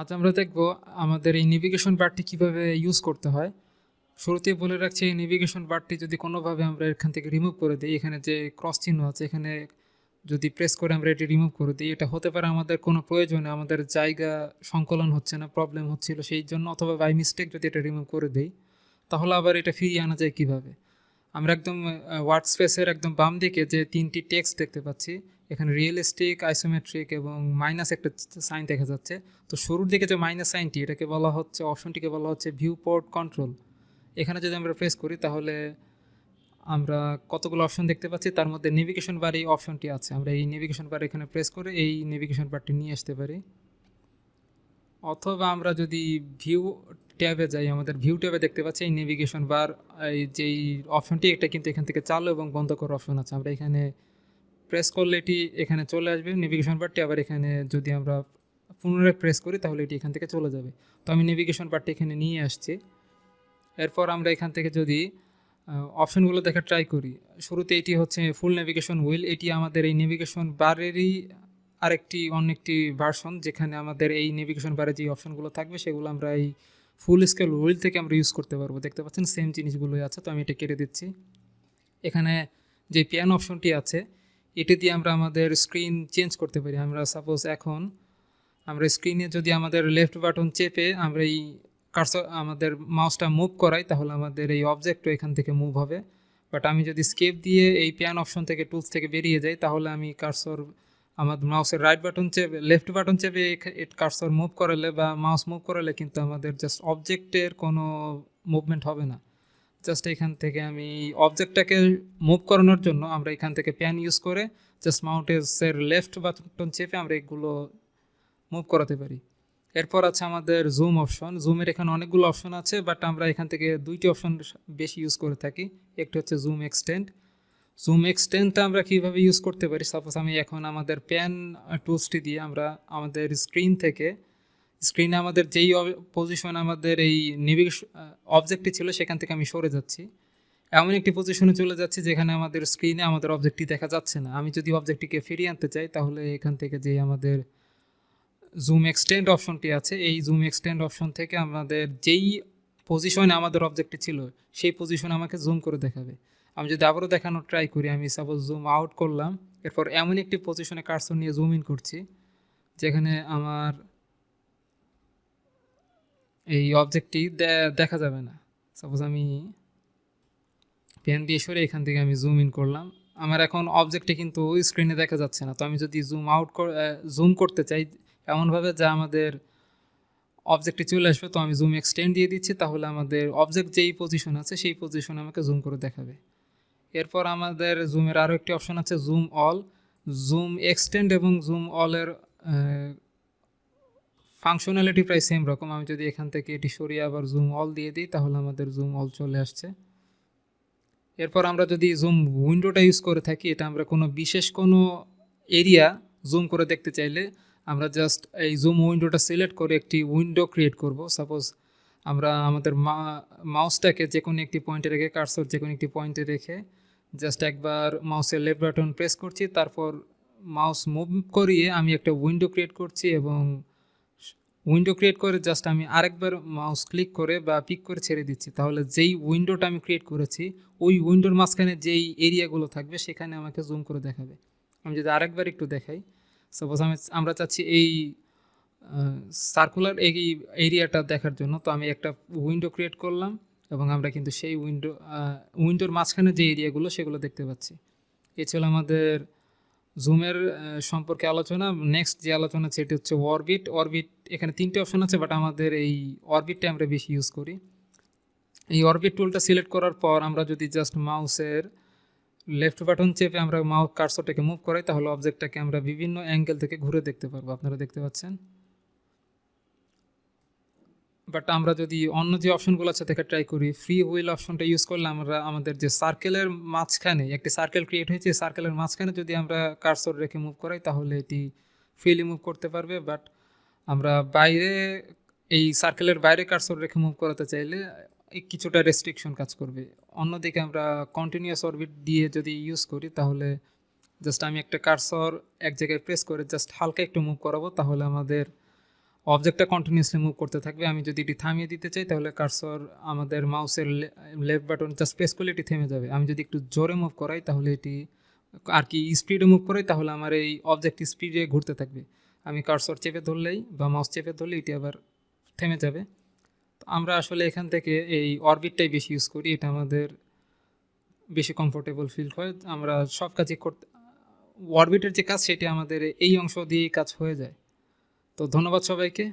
আজ আমরা দেখব আমাদের এই নেভিগেশন বারটি কীভাবে ইউজ করতে হয়। শুরুতেই বলে রাখছি, এই নেভিগেশন বারটি যদি কোনোভাবে আমরা এখান থেকে রিমুভ করে দিই, এখানে যে ক্রস চিহ্ন আছে, এখানে যদি প্রেস করে আমরা এটি রিমুভ করে দিই, এটা হতে পারে আমাদের কোনো প্রয়োজনে আমাদের জায়গা সংকলন হচ্ছে না প্রবলেম হচ্ছিল সেই জন্য, অথবা বাই মিস্টেক যদি এটা রিমুভ করে দিই, তাহলে আবার এটা ফিরিয়ে আনা যায় কীভাবে? আমরা একদম ওয়ার্ড স্পেসের একদম বাম দিকে যে তিনটি টেক্সট দেখতে পাচ্ছি এখানে রিয়েলিস্টিক আইসোমেট্রিক এবং মাইনাস একটা সাইন দেখা যাচ্ছে। তো শুরুর দিকে যে মাইনাস সাইনটি এটাকে বলা হচ্ছে, অপশনটিকে বলা হচ্ছে ভিউ পোর্ট কন্ট্রোল এখানে যদি আমরা প্রেস করি, তাহলে আমরা কতগুলো অপশন দেখতে পাচ্ছি? তার মধ্যে নেভিগেশন বার এই অপশনটি আছে। আমরা এই নেভিগেশন বার এখানে প্রেস করে এই নেভিগেশন বারটি নিয়ে আসতে পারি। অথবা আমরা যদি ভিউ ট্যাবে যাই, আমাদের ভিউ ট্যাবে দেখতে পাচ্ছি এই নেভিগেশন বার এই যেই অপশনটি এটা কিন্তু এখান থেকে চালু এবং বন্ধ করার অপশন আছে। আমরা এখানে প্রেস করলে এটি এখানে চলে আসবে নেভিগেশন বারটি আবার এখানে যদি আমরা পুনরায় প্রেস করি, তাহলে এটি এখান থেকে চলে যাবে। তো আমি নেভিগেশন বারটি এখানে নিয়ে আসছি। এরপর আমরা এখান থেকে যদি অপশনগুলো দেখা ট্রাই করি। শুরুতে এটি হচ্ছে ফুল নেভিগেশন হুইল এটি আমাদের এই নেভিগেশন বারেরই আরেকটি, অন্য একটি ভার্সন যেখানে আমাদের এই নেভিগেশন বারে যে অপশনগুলো থাকবে, সেগুলো আমরা এই ফুল স্কেল হুইল থেকে আমরা ইউজ করতে পারব। দেখতে পাচ্ছেন সেম জিনিসগুলোই আছে। তো আমি এটা কেটে দিচ্ছি। এখানে যে প্যান অপশনটি আছে এটি দিয়ে আমরা আমাদের স্ক্রিন চেঞ্জ করতে পারি। আমরা সাপোজ এখন আমরা স্ক্রিনে যদি আমাদের লেফট বাটন চেপে আমরা এই কার্সর আমাদের মাউসটা মুভ করাই, তাহলে আমাদের এই অবজেক্টও এখান থেকে মুভ হবে। বাট আমি যদি স্কেপ দিয়ে এই প্যান অপশন থেকে টুলস থেকে বেরিয়ে যাই, তাহলে আমি কার্সর আমার মাউসের রাইট বাটন চেপে লেফট বাটন চেপে কার্সর মুভ করালে বা মাউস মুভ করালে কিন্তু আমাদের জাস্ট অবজেক্টের কোনো মুভমেন্ট হবে না। জাস্ট এখান থেকে আমি অবজেক্টটাকে মুভ করানোর জন্য আমরা এখান থেকে প্যান ইউজ করে জাস্ট মাউন্টেসের লেফট বাটন চেপে আমরা এগুলো মুভ করাতে পারি। এরপর আছে আমাদের জুম অপশন জুমের এখানে অনেকগুলো অপশন আছে বাট আমরা এখান থেকে দুইটি অপশন বেশি ইউজ করে থাকি। একটি হচ্ছে জুম এক্সটেন্ড জুম এক্সটেন্ডটা আমরা কীভাবে ইউজ করতে পারি? সাপোজ আমি এখন আমাদের প্যান টুলসটি দিয়ে আমরা আমাদের স্ক্রিন থেকে স্ক্রিনে আমাদের যেই পজিশন আমাদের এই নেভিগেশন অবজেক্টটি ছিল, সেখান থেকে আমি সরে যাচ্ছি। এমন একটি পজিশনে চলে যাচ্ছি যেখানে আমাদের স্ক্রিনে আমাদের অবজেক্টটি দেখা যাচ্ছে না। আমি যদি অবজেক্টটিকে ফিরিয়ে আনতে চাই, তাহলে এখান থেকে যে আমাদের জুম এক্সটেন্ড অপশনটি আছে, এই জুম এক্সটেন্ড অপশন থেকে আমাদের যেই পজিশনে আমাদের অবজেক্টটি ছিল, সেই পজিশন আমাকে জুম করে দেখাবে। আমি যদি আবারও দেখানোর ট্রাই করি, আমি সাপোজ জুম আউট করলাম, এরপর এমন একটি পজিশনে কার্সন নিয়ে জুম ইন করছি, যেখানে আমার এই অবজেক্টটি দেখা যাবে না। সাপোজ আমি পেন দিয়ে সরে এখান থেকে আমি জুম ইন করলাম। আমার এখন অবজেক্টটি কিন্তু স্ক্রিনে দেখা যাচ্ছে না। তো আমি যদি জুম আউট জুম করতে চাই, এমনভাবে যা আমাদের অবজেক্টে চলে আসবে, তো আমি জুম এক্সটেন্ড দিয়ে দিচ্ছি। তাহলে আমাদের অবজেক্ট যেই পজিশন আছে, সেই পজিশন আমাকে জুম করে দেখাবে। এরপর আমাদের জুমের আরও একটি অপশন আছে জুম অল জুম এক্সটেন্ড এবং জুম অলের ফাংশনালিটি প্রায় সেম রকম। আমি যদি এখান থেকে এটি সরিয়ে আবার জুম অল দিয়ে দিই, তাহলে আমাদের জুম অল চলে আসছে। এরপর আমরা যদি জুম উইন্ডোটা ইউজ করে থাকি, এটা আমরা কোনো বিশেষ কোনো এরিয়া জুম করে দেখতে চাইলে আমরা জাস্ট এই জুম উইন্ডোটা সিলেক্ট করে একটি উইন্ডো ক্রিয়েট করব। সাপোজ আমরা আমাদের মা মাউসটাকে যে কোনো একটি পয়েন্টে রেখে কার্সর যে কোনো একটি পয়েন্টে রেখে জাস্ট একবার মাউসের লেফট বাটন প্রেস করছি। তারপর মাউস মুভ করিয়ে আমি একটা উইন্ডো ক্রিয়েট করছি এবং উইন্ডো ক্রিয়েট করে জাস্ট আমি আরেকবার মাউস ক্লিক করে বা পিক করে ছেড়ে দিচ্ছি। তাহলে যেই উইন্ডোটা আমি ক্রিয়েট করেছি, ওই উইন্ডোর মাঝখানে যেই এরিয়াগুলো থাকবে, সেখানে আমাকে জুম করে দেখাবে। আমি যদি আরেকবার একটু দেখাই সাপোজ আমি আমরা চাচ্ছি এই সার্কুলার এই এরিয়াটা দেখার জন্য। তো আমি একটা উইন্ডো ক্রিয়েট করলাম এবং আমরা কিন্তু সেই উইন্ডো উইন্ডোর মাঝখানে যে এরিয়াগুলো সেগুলো দেখতে পাচ্ছি। এ ছিল আমাদের জুমের সম্পর্কে আলোচনা। নেক্সট যে আলোচনা, সেটি হচ্ছে অরবিট অরবিট এখানে তিনটে অপশন আছে বাট আমাদের এই অরবিটটা আমরা বেশি ইউজ করি। এই অরবিট টুলটা সিলেক্ট করার পর আমরা যদি জাস্ট মাউসের লেফট বাটন চেপে আমরা মাউস কার্সরটাকে মুভ করাই, তাহলে অবজেক্টটাকে আমরা বিভিন্ন অ্যাঙ্গেল থেকে ঘুরে দেখতে পারব। আপনারা দেখতে পাচ্ছেন? বাট আমরা যদি অন্য যে অপশনগুলো আছে থেকে ট্রাই করি ফ্রি হুইল অপশনটা ইউজ করলে আমরা আমাদের যে সার্কেলের মাঝখানে, একটি সার্কেল ক্রিয়েট হয়েছে সার্কেলের মাঝখানে যদি আমরা কার্সর রেখে মুভ করাই, তাহলে এটি ফ্রিলি মুভ করতে পারবে। বাট আমরা বাইরে, এই সার্কেলের বাইরে কার্সর রেখে মুভ করাতে চাইলে কিছুটা রেস্ট্রিকশন কাজ করবে। অন্যদিকে আমরা কন্টিনিউয়াস অরবিট দিয়ে যদি ইউজ করি, তাহলে জাস্ট আমি একটা কার্সর এক জায়গায় প্রেস করে জাস্ট হালকা একটু মুভ করাবো, তাহলে আমাদের অবজেক্টটা কন্টিনিউসলি মুভ করতে থাকবে, আমি যদি এটি থামিয়ে দিতে চাই, তাহলে কার্সর আমাদের মাউসের লেফট বাটন জাস্ট প্রেস করলে এটি থেমে যাবে। আমি যদি একটু জোরে মুভ করাই, তাহলে এটি আর কি স্পিডে মুভ করাই, তাহলে আমার এই অবজেক্ট স্পিডে ঘুরতে থাকবে। আমি কার্সর চেপে ধরলেই বা মাউস চেপে ধরলেই এটি আবার থেমে যাবে। তো আমরা আসলে এখান থেকে এই অরবিটটাই বেশি ইউজ করি, এটা আমাদের বেশি কমফোর্টেবল ফিল হয় আমরা সব কাজই করতে অরবিটের যে কাজ, সেটি আমাদের এই অংশ দিয়েই কাজ হয়ে যায়। তো ধন্যবাদ সবাইকে।